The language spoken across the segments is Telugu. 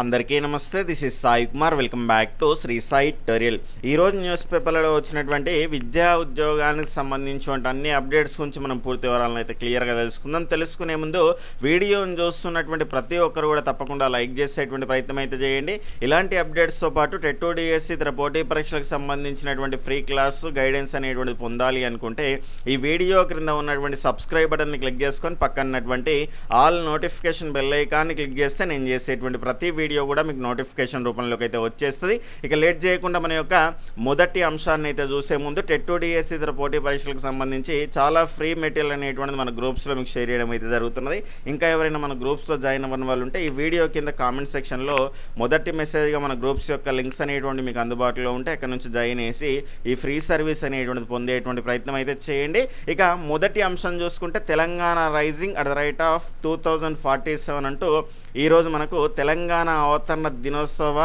అందరికీ నమస్తే this is Sai Kumar. Welcome back to Shri Sai టరియల్ ఈరోజు న్యూస్ పేపర్లలో వచ్చినటువంటి విద్యా ఉద్యోగానికి సంబంధించినటువంటి అన్ని అప్డేట్స్ గురించి మనం పూర్తి వివరాలను అయితే క్లియర్గా తెలుసుకుందాం. తెలుసుకునే ముందు వీడియోని చూస్తున్నటువంటి ప్రతి ఒక్కరు కూడా తప్పకుండా లైక్ చేసేటువంటి ప్రయత్నం అయితే చేయండి. ఇలాంటి అప్డేట్స్తో పాటు టెట్ డిఎస్సి ఇతర పోటీ పరీక్షలకు సంబంధించినటువంటి ఫ్రీ క్లాస్ గైడెన్స్ అనేటువంటిది పొందాలి అనుకుంటే ఈ వీడియో క్రింద ఉన్నటువంటి సబ్స్క్రైబ్ బటన్ని క్లిక్ చేసుకొని పక్కనటువంటి ఆల్ నోటిఫికేషన్ బెల్ ఐకాన్ని క్లిక్ చేస్తే నేను చేసేటువంటి ప్రతి వీడియో కూడా మీకు నోటిఫికేషన్ రూపంలోకి అయితే వచ్చేస్తుంది. ఇక లేట్ చేయకుండా మన యొక్క మొదటి అంశాన్ని అయితే చూసే ముందు టెట్టు డిఎస్సి ఇతర పోటీ పరీక్షలకు సంబంధించి చాలా ఫ్రీ మెటీరియల్ అనేటువంటిది మన గ్రూప్స్లో మీకు షేర్ చేయడం అయితే జరుగుతున్నది. ఇంకా ఎవరైనా మన గ్రూప్స్లో జాయిన్ అవ్వని వాళ్ళు ఉంటే ఈ వీడియో కింద కామెంట్ సెక్షన్లో మొదటి మెసేజ్గా మన గ్రూప్స్ యొక్క లింక్స్ అనేటువంటి మీకు అందుబాటులో ఉంటే అక్కడ నుంచి జాయిన్ చేసి ఈ ఫ్రీ సర్వీస్ అనేటువంటిది పొందేటువంటి ప్రయత్నం అయితే చేయండి. ఇక మొదటి అంశం చూసుకుంటే Telangana rising at the right of two thousand forty seven అంటూ ఈరోజు మనకు తెలంగాణ అవతరణ దినోత్సవ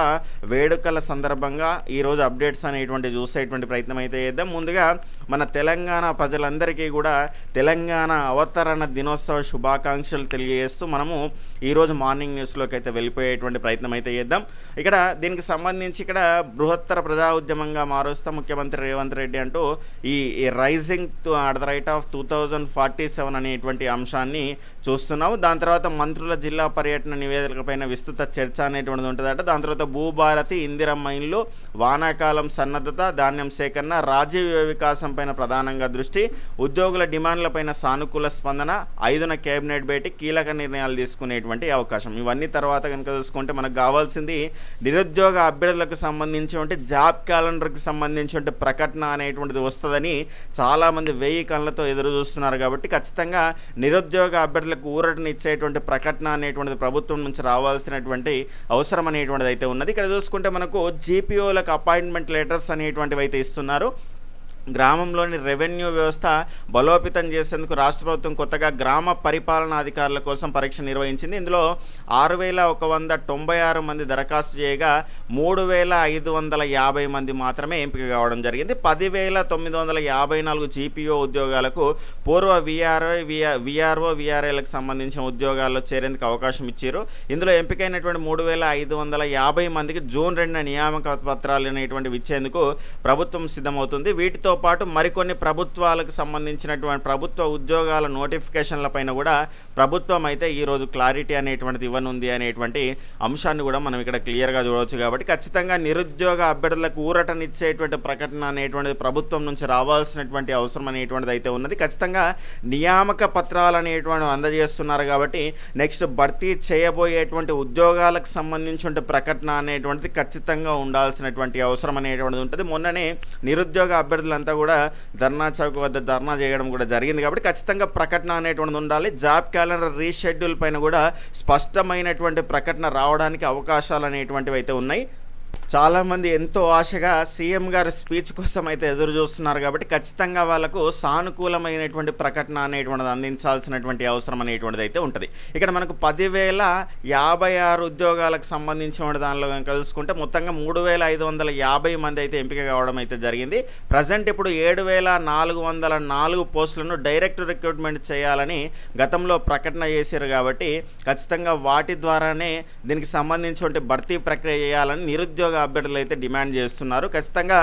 వేడుకల సందర్భంగా ఈరోజు అప్డేట్స్ అనేటువంటి చూసేటువంటి ప్రయత్నం అయితే చేద్దాం. ముందుగా మన తెలంగాణ ప్రజలందరికీ కూడా తెలంగాణ అవతరణ దినోత్సవ శుభాకాంక్షలు తెలియజేస్తూ మనము ఈరోజు మార్నింగ్ న్యూస్లోకి అయితే వెళ్ళిపోయేటువంటి ప్రయత్నం అయితే చేద్దాం. ఇక్కడ దీనికి సంబంధించి ఇక్కడ బృహత్తర ప్రజా ఉద్యమంగా మారుస్తా ముఖ్యమంత్రి రేవంత్ రెడ్డి అంటూ ఈ rising at the right of two thousand forty seven అనేటువంటి అంశాన్ని చూస్తున్నాము. దాని తర్వాత మంత్రుల జిల్లా పర్యటన నివేదికపైన విస్తృత చర్చ అనేటువంటిది ఉంటుందట దాని తర్వాత భూభారతి ఇందిరమ్మ ఇల్లు వానాకాలం సన్నద్ధత ధాన్యం సేకరణ రాజీవ వికాసం పైన ప్రధానంగా దృష్టి ఉద్యోగుల డిమాండ్లపైన సానుకూల స్పందన ఐదున కేబినెట్ భేటీ కీలక నిర్ణయాలు తీసుకునేటువంటి అవకాశం. ఇవన్నీ తర్వాత కనుక చూసుకుంటే మనకు కావాల్సింది నిరుద్యోగ అభ్యర్థులకు సంబంధించి జాబ్ క్యాలెండర్కి సంబంధించి ప్రకటన అనేటువంటిది వస్తుందని చాలామంది వెయ్యి కళ్ళతో ఎదురు చూస్తున్నారు కాబట్టి ఖచ్చితంగా నిరుద్యోగ అభ్యర్థులకు ఊరటనిచ్చేటువంటి ప్రకటన అనేటువంటిది ప్రభుత్వం నుంచి రావాల్సినటువంటి అవసరం అనేటువంటిది అయితే ఉన్నది. ఇక్కడ చూసుకుంటే మనకు జేపీఓలకు అపాయింట్మెంట్ లెటర్స్ అనేటువంటివి అయితే ఇస్తున్నారు. గ్రామంలోని రెవెన్యూ వ్యవస్థ బలోపేతం చేసేందుకు రాష్ట్ర ప్రభుత్వం కొత్తగా గ్రామ పరిపాలనా అధికారుల కోసం పరీక్ష నిర్వహించింది. ఇందులో ఆరు వేల ఒక వంద తొంభై ఆరు మంది దరఖాస్తు చేయగా మూడు వేల ఐదు వందల యాభై మంది మాత్రమే ఎంపిక కావడం జరిగింది. పదివేల తొమ్మిది వందల యాభై నాలుగు జీపీఓ ఉద్యోగాలకు పూర్వ విఆర్ఓ విఆర్ఓ విఆర్ఏలకు సంబంధించిన ఉద్యోగాల్లో చేరేందుకు అవకాశం ఇచ్చారు. ఇందులో ఎంపికైనటువంటి మూడు వేల ఐదు వందల యాభై మందికి జూన్ రెండు నియామక పత్రాలు అనేటువంటివి ఇచ్చేందుకు ప్రభుత్వం సిద్ధమవుతుంది. వీటితో పాటు మరికొన్ని ప్రభుత్వాలకు సంబంధించినటువంటి ప్రభుత్వ ఉద్యోగాల నోటిఫికేషన్ల పైన కూడా ప్రభుత్వం అయితే ఈరోజు క్లారిటీ అనేటువంటిది ఇవ్వనుంది అనేటువంటి అంశాన్ని కూడా మనం ఇక్కడ క్లియర్గా చూడవచ్చు కాబట్టి ఖచ్చితంగా నిరుద్యోగ అభ్యర్థులకు ఊరటనిచ్చేటువంటి ప్రకటన అనేటువంటిది ప్రభుత్వం నుంచి రావాల్సినటువంటి అవసరం అనేటువంటిది అయితే ఉన్నది. ఖచ్చితంగా నియామక పత్రాలు అనేటువంటి అందజేస్తున్నారు కాబట్టి నెక్స్ట్ భర్తీ చేయబోయేటువంటి ఉద్యోగాలకు సంబంధించిన ప్రకటన అనేటువంటిది ఖచ్చితంగా ఉండాల్సినటువంటి అవసరం అనేటువంటిది ఉంటుంది. మొన్ననే నిరుద్యోగ అభ్యర్థులంతా అంతా కూడా ధర్నా చౌక్ వద్ద ధర్నా చేయడం కూడా జరిగింది. కాబట్టి ఖచ్చితంగా ప్రకటన అనేటువంటిది ఉండాలి. జాబ్ క్యాలెండర్ రీషెడ్యూల్ పైన కూడా స్పష్టమైనటువంటి ప్రకటన రావడానికి అవకాశాలు అనేటువంటివి అయితే ఉన్నాయి. చాలామంది ఎంతో ఆశగా సీఎం గారి స్పీచ్ కోసం అయితే ఎదురు చూస్తున్నారు కాబట్టి ఖచ్చితంగా వాళ్ళకు సానుకూలమైనటువంటి ప్రకటన అనేటువంటిది అందించాల్సినటువంటి అవసరం అనేటువంటిది అయితే ఉంటుంది. ఇక్కడ మనకు పదివేల యాభై ఆరు ఉద్యోగాలకు సంబంధించిన దానిలో కలుసుకుంటే మొత్తంగా మూడు వేల ఐదు వందల యాభై మంది అయితే ఎంపిక కావడం అయితే జరిగింది. ప్రజెంట్ ఇప్పుడు ఏడు వేల నాలుగు వందల నాలుగు పోస్టులను డైరెక్ట్ రిక్రూట్మెంట్ చేయాలని గతంలో ప్రకటన చేశారు కాబట్టి ఖచ్చితంగా వాటి ద్వారానే దీనికి సంబంధించిన భర్తీ ప్రక్రియ చేయాలని నిరుద్యోగ అభ్యర్థులు అయితే డిమాండ్ చేస్తున్నారు. ఖచ్చితంగా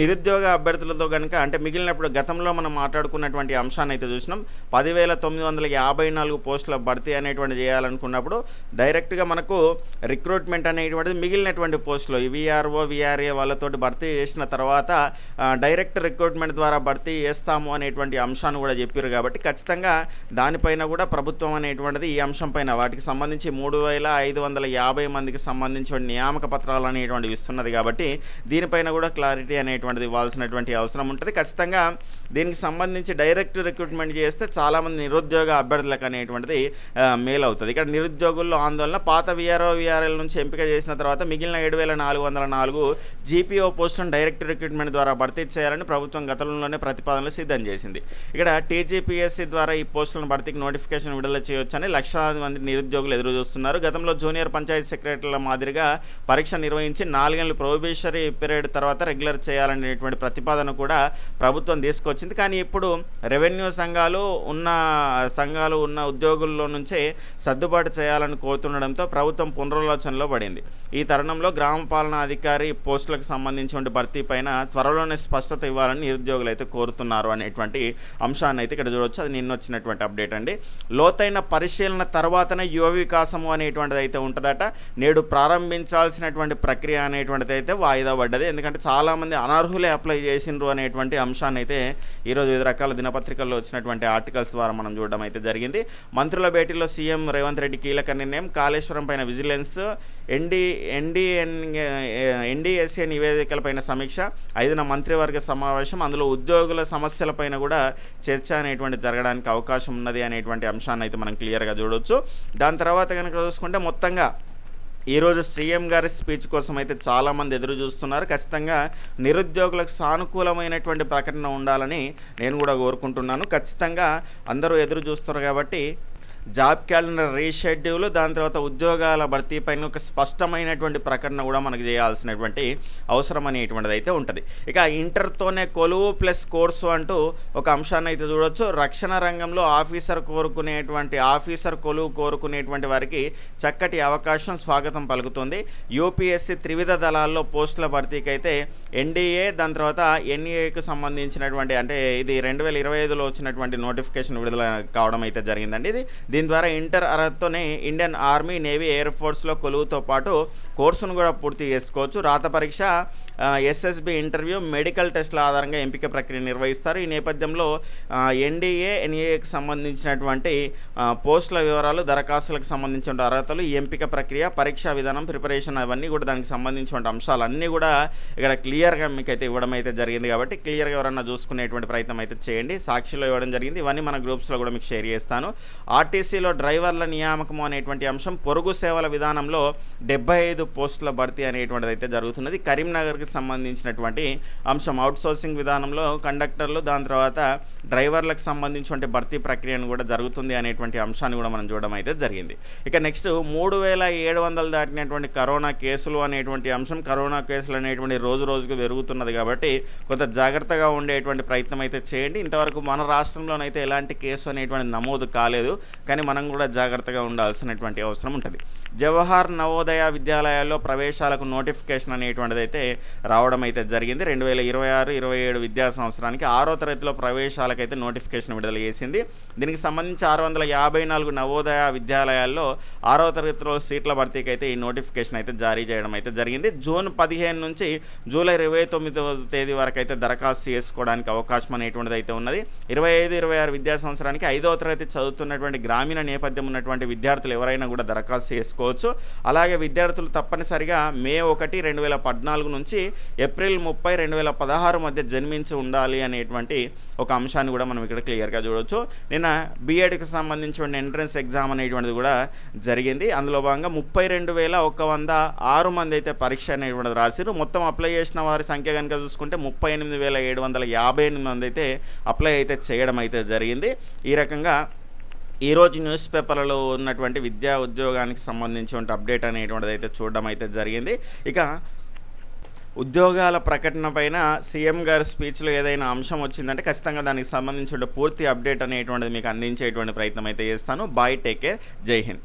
నిరుద్యోగ అభ్యర్థులతో కనుక అంటే మిగిలినప్పుడు గతంలో మనం మాట్లాడుకున్నటువంటి అంశాన్ని అయితే చూసినాం. పదివేల తొమ్మిది వందల యాభై నాలుగు పోస్టుల భర్తీ అనేటువంటి చేయాలనుకున్నప్పుడు డైరెక్ట్గా మనకు రిక్రూట్మెంట్ అనేటువంటిది మిగిలినటువంటి పోస్టులు విఆర్ఓ విఆర్ఏ వాళ్ళతోటి భర్తీ చేసిన తర్వాత డైరెక్ట్ రిక్రూట్మెంట్ ద్వారా భర్తీ చేస్తాము అనేటువంటి అంశాన్ని కూడా చెప్పారు కాబట్టి ఖచ్చితంగా దానిపైన కూడా ప్రభుత్వం అనేటువంటిది ఈ అంశం పైన వాటికి సంబంధించి మూడు వేల ఐదు వందల యాభై మందికి సంబంధించిన నియామక పత్రాలు అనేటువంటి ఇస్తున్నది కాబట్టి దీనిపైన కూడా క్లారిటీ అనేటువంటిది ఇవ్వాల్సినటువంటి అవసరం ఉంటుంది. ఖచ్చితంగా దీనికి సంబంధించి డైరెక్ట్ రిక్రూట్మెంట్ చేస్తే చాలామంది నిరుద్యోగ అభ్యర్థులకు అనేటువంటిది మేలు అవుతుంది ఇక్కడ నిరుద్యోగుల్లో ఆందోళన పాత విఆర్ఓ విఆర్ఎల్ నుంచి ఎంపిక చేసిన తర్వాత మిగిలిన ఏడు వేల నాలుగు వందల నాలుగు జీపీఓ పోస్టును డైరెక్ట్ రిక్రూట్మెంట్ ద్వారా భర్తీ చేయాలని ప్రభుత్వం గతంలోనే ప్రతిపాదనలు సిద్ధం చేసింది. ఇక్కడ టీజీపీఎస్సీ ద్వారా ఈ పోస్టులను భర్తీకి నోటిఫికేషన్ విడుదల చేయవచ్చని లక్షలాది మంది నిరుద్యోగులు ఎదురు చూస్తున్నారు గతంలో జూనియర్ పంచాయతీ సెక్రటరీల మాదిరిగా పరీక్ష నిర్వహించి నాలుగేళ్ళు ప్రొబేషరీ పీరియడ్ తర్వాత రెగ్యులర్ చేయాలనేటువంటి ప్రతిపాదన కూడా ప్రభుత్వం తీసుకొచ్చింది. కానీ ఇప్పుడు రెవెన్యూ సంఘాలు ఉన్న సంఘాలు ఉన్న ఉద్యోగుల్లో నుంచే సర్దుబాటు చేయాలని కోరుతుండడంతో ప్రభుత్వం పునరాలోచనలో పడింది. ఈ తరుణంలో గ్రామ పాలనాధికారి పోస్టులకు సంబంధించిన భర్తీ పైన త్వరలోనే స్పష్టత ఇవ్వాలని నిరుద్యోగులు అయితే కోరుతున్నారు అనేటువంటి అంశాన్ని అయితే ఇక్కడ చూడవచ్చు అది నిన్న వచ్చినటువంటి అప్డేట్ అండి. లోతైన పరిశీలన తర్వాతనే యువ వికాసము అనేటువంటిది అయితే ఉంటుందట. నేడు ప్రారంభించాల్సినటువంటి ప్రక్రియ అనేటువంటిది అయితే వాయిదా పడ్డది. ఎందుకంటే చాలామంది అనర్హులే అప్లై చేసిండ్రు అనేటువంటి అంశాన్ని అయితే ఈరోజు వివిధ రకాల దినపత్రికల్లో వచ్చినటువంటి ఆర్టికల్స్ ద్వారా మనం చూడడం అయితే జరిగింది. మంత్రుల భేటీలో సీఎం రేవంత్ రెడ్డి కీలక నిర్ణయం. కాళేశ్వరం పైన విజిలెన్స్ ఎన్డీ ఎన్డీఎన్ ఎన్డీఎస్ఏ నివేదికలపైన సమీక్ష ఐదున మంత్రివర్గ సమావేశం అందులో ఉద్యోగుల సమస్యలపైన కూడా చర్చ అనేటువంటి జరగడానికి అవకాశం ఉన్నది అనేటువంటి అంశాన్ని అయితే మనం క్లియర్గా చూడవచ్చు దాని తర్వాత కనుక చూసుకుంటే మొత్తంగా ఈరోజు సీఎం గారి స్పీచ్ కోసం అయితే చాలామంది ఎదురు చూస్తున్నారు. ఖచ్చితంగా నిరుద్యోగులకు సానుకూలమైనటువంటి ప్రకటన ఉండాలని నేను కూడా కోరుకుంటున్నాను. ఖచ్చితంగా అందరూ ఎదురు చూస్తున్నారు కాబట్టి జాబ్ క్యాలెండర్ రీషెడ్యూల్ దాని తర్వాత ఉద్యోగాల భర్తీ పైన ఒక స్పష్టమైనటువంటి ప్రకటన కూడా మనకు చేయాల్సినటువంటి అవసరం అనేటువంటిది అయితే ఉంటుంది. ఇక ఇంటర్తోనే కొలువు ప్లస్ కోర్సు అంటూ ఒక అంశాన్ని అయితే చూడవచ్చు రక్షణ రంగంలో ఆఫీసర్ కోరుకునేటువంటి ఆఫీసర్ కొలువు కోరుకునేటువంటి వారికి చక్కటి అవకాశం స్వాగతం పలుకుతుంది. యూపీఎస్సీ త్రివిధ దళాల్లో పోస్టుల భర్తీకి అయితే ఎన్డీఏ దాని తర్వాత ఎన్ఏకి సంబంధించినటువంటి అంటే ఇది రెండు వేల ఇరవై ఐదులో వచ్చినటువంటి నోటిఫికేషన్ విడుదల కావడం అయితే జరిగిందండి. ఇది దీని ద్వారా ఇంటర్ అర్హతతోనే ఇండియన్ ఆర్మీ నేవీ ఎయిర్ ఫోర్స్లో కొలువుతో పాటు కోర్సును కూడా పూర్తి చేసుకోవచ్చు. రాత పరీక్ష ఎస్ఎస్బి ఇంటర్వ్యూ మెడికల్ టెస్ట్ల ఆధారంగా ఎంపిక ప్రక్రియ నిర్వహిస్తారు. ఈ నేపథ్యంలో ఎన్డీఏ ఎన్ఏకి సంబంధించినటువంటి పోస్టుల వివరాలు దరఖాస్తులకు సంబంధించిన అర్హతలు ఈ ఎంపిక ప్రక్రియ పరీక్షా విధానం ప్రిపరేషన్ అవన్నీ కూడా దానికి సంబంధించిన అంశాలన్నీ కూడా ఇక్కడ క్లియర్గా మీకు అయితే ఇవ్వడం అయితే జరిగింది కాబట్టి క్లియర్గా ఎవరన్నా చూసుకునేటువంటి ప్రయత్నం అయితే చేయండి. సాక్షిలో ఇవ్వడం జరిగింది. ఇవన్నీ మన గ్రూప్స్లో కూడా మీకు షేర్ చేస్తాను. ఆర్టీ ఆర్టీసీలో డ్రైవర్ల నియామకం అనేటువంటి అంశం పొరుగు సేవల విధానంలో డెబ్బై ఐదు పోస్టుల భర్తీ అనేటువంటిది అయితే జరుగుతున్నది. కరీంనగర్కి సంబంధించినటువంటి అంశం అవుట్సోర్సింగ్ విధానంలో కండక్టర్లు దాని తర్వాత డ్రైవర్లకు సంబంధించిన భర్తీ ప్రక్రియను కూడా జరుగుతుంది అనేటువంటి అంశాన్ని కూడా మనం చూడడం అయితే జరిగింది. ఇక నెక్స్ట్ మూడు వేల ఏడు వందలు దాటినటువంటి కరోనా కేసులు అనేటువంటి అంశం కరోనా కేసులు అనేటువంటి రోజు రోజుకు పెరుగుతున్నది కాబట్టి కొంత జాగ్రత్తగా ఉండేటువంటి ప్రయత్నం అయితే చేయండి. ఇంతవరకు మన రాష్ట్రంలోనైతే ఎలాంటి కేసు అనేటువంటి నమోదు కాలేదు. కానీ మనం కూడా జాగ్రత్తగా ఉండాల్సినటువంటి అవసరం ఉంటుంది. జవహర్ నవోదయ విద్యాలయాల్లో ప్రవేశాలకు నోటిఫికేషన్ అనేటువంటిది అయితే రావడం అయితే జరిగింది. రెండు వేల ఇరవై ఆరు ఇరవై ఏడు విద్యా సంవత్సరానికి ఆరో తరగతిలో ప్రవేశాలకైతే నోటిఫికేషన్ విడుదల చేసింది. దీనికి సంబంధించి ఆరు వందల యాభై నాలుగు నవోదయ విద్యాలయాల్లో ఆరో తరగతిలో సీట్ల భర్తీకి అయితే ఈ నోటిఫికేషన్ అయితే జారీ చేయడం అయితే జరిగింది. జూన్ పదిహేను నుంచి జూలై ఇరవై తొమ్మిదవ తేదీ వరకు అయితే దరఖాస్తు చేసుకోవడానికి అవకాశం అనేటువంటిది అయితే ఉన్నది. ఇరవై ఐదు ఇరవై ఆరు విద్యా సంవత్సరానికి ఐదవ తరగతి చదువుతున్నటువంటి గ్రామీణ నేపథ్యం ఉన్నటువంటి విద్యార్థులు ఎవరైనా కూడా దరఖాస్తు చేసుకోవచ్చు. అలాగే విద్యార్థులు తప్పనిసరిగా మే ఒకటి రెండు వేల పద్నాలుగు నుంచి ఏప్రిల్ ముప్పై రెండు వేల పదహారు మధ్య జన్మించి ఉండాలి అనేటువంటి ఒక అంశాన్ని కూడా మనం ఇక్కడ క్లియర్గా చూడవచ్చు నిన్న బీఎడ్కి సంబంధించిన ఎంట్రన్స్ ఎగ్జామ్ అనేటువంటిది కూడా జరిగింది. అందులో భాగంగా ముప్పై రెండు వేల ఒక వంద ఆరు మంది అయితే పరీక్ష అనేటువంటిది రాశారు మొత్తం అప్లై చేసిన వారి సంఖ్య కనుక చూసుకుంటే ముప్పై ఎనిమిది వేల ఏడు వందల యాభై ఎనిమిది మంది అయితే అప్లై అయితే చేయడం అయితే జరిగింది. ఈ రకంగా ఈరోజు న్యూస్ పేపర్లలో ఉన్నటువంటి విద్యా ఉద్యోగానికి సంబంధించిన అప్డేట్ అనేటువంటిది అయితే చూడడం అయితే జరిగింది. ఇక ఉద్యోగాల ప్రకటన పైన సీఎం గారి స్పీచ్లో ఏదైనా అంశం వచ్చిందంటే ఖచ్చితంగా దానికి సంబంధించిన పూర్తి అప్డేట్ అనేటువంటిది మీకు అందించేటువంటి ప్రయత్నం అయితే చేస్తాను. Bye take care. జై హింద్.